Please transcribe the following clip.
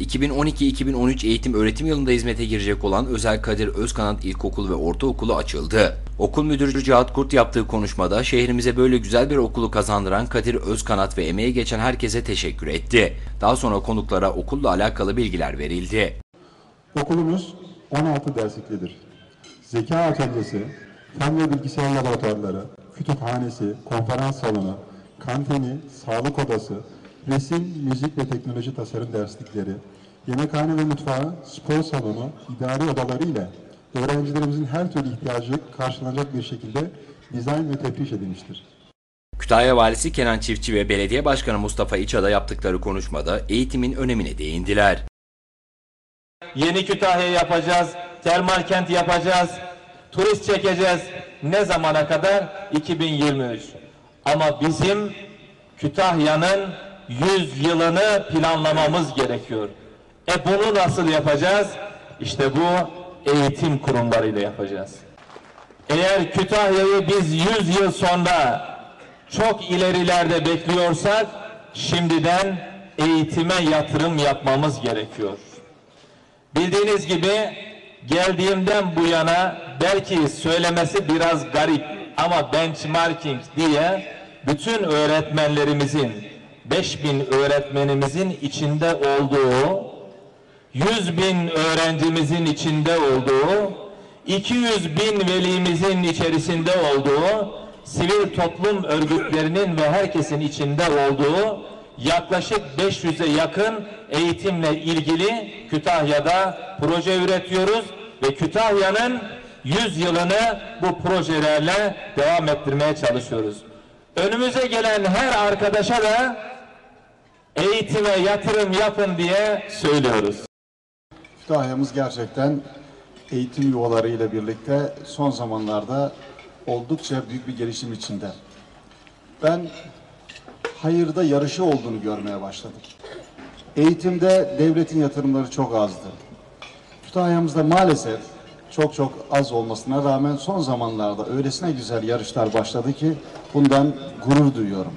2012-2013 eğitim öğretim yılında hizmete girecek olan Özel Kadir Özkanat İlkokulu ve Ortaokulu açıldı. Okul müdürü Cihat Kurt yaptığı konuşmada şehrimize böyle güzel bir okulu kazandıran Kadir Özkanat ve emeği geçen herkese teşekkür etti. Daha sonra konuklara okulla alakalı bilgiler verildi. Okulumuz 16 dersliklidir. Zeka atölyesi, fen ve bilgisayar laboratuvarları, kütüphanesi, konferans salonu, kantini, sağlık odası, resim, müzik ve teknoloji tasarım derslikleri, yemekhane ve mutfağı, spor salonu, idari odaları ile öğrencilerimizin her türlü ihtiyacı karşılanacak bir şekilde dizayn ve tefriş edilmiştir. Kütahya Valisi Kenan Çiftçi ve Belediye Başkanı Mustafa İçada yaptıkları konuşmada eğitimin önemine değindiler. Yeni Kütahya yapacağız, termal kent yapacağız, turist çekeceğiz. Ne zamana kadar? 2023. Ama bizim Kütahya'nın 100 yılını planlamamız gerekiyor. E bunu nasıl yapacağız? İşte bu eğitim kurumlarıyla yapacağız. Eğer Kütahya'yı biz 100 yıl sonra çok ilerilerde bekliyorsak şimdiden eğitime yatırım yapmamız gerekiyor. Bildiğiniz gibi geldiğimden bu yana belki söylemesi biraz garip ama benchmarking diye bütün öğretmenlerimizin 5000 öğretmenimizin içinde olduğu 100 bin öğrencimizin içinde olduğu 200 bin velimizin içerisinde olduğu sivil toplum örgütlerinin ve herkesin içinde olduğu yaklaşık 500'e yakın eğitimle ilgili Kütahya'da proje üretiyoruz ve Kütahya'nın 100 yılını bu projelerle devam ettirmeye çalışıyoruz. Önümüze gelen her arkadaşa da eğitime yatırım yapın diye söylüyoruz. Kütahya'mız gerçekten eğitim yuvalarıyla birlikte son zamanlarda oldukça büyük bir gelişim içinde. Ben hayırda yarışı olduğunu görmeye başladım. Eğitimde devletin yatırımları çok azdı. Kütahya'mızda maalesef çok çok az olmasına rağmen son zamanlarda öylesine güzel yarışlar başladı ki bundan gurur duyuyorum.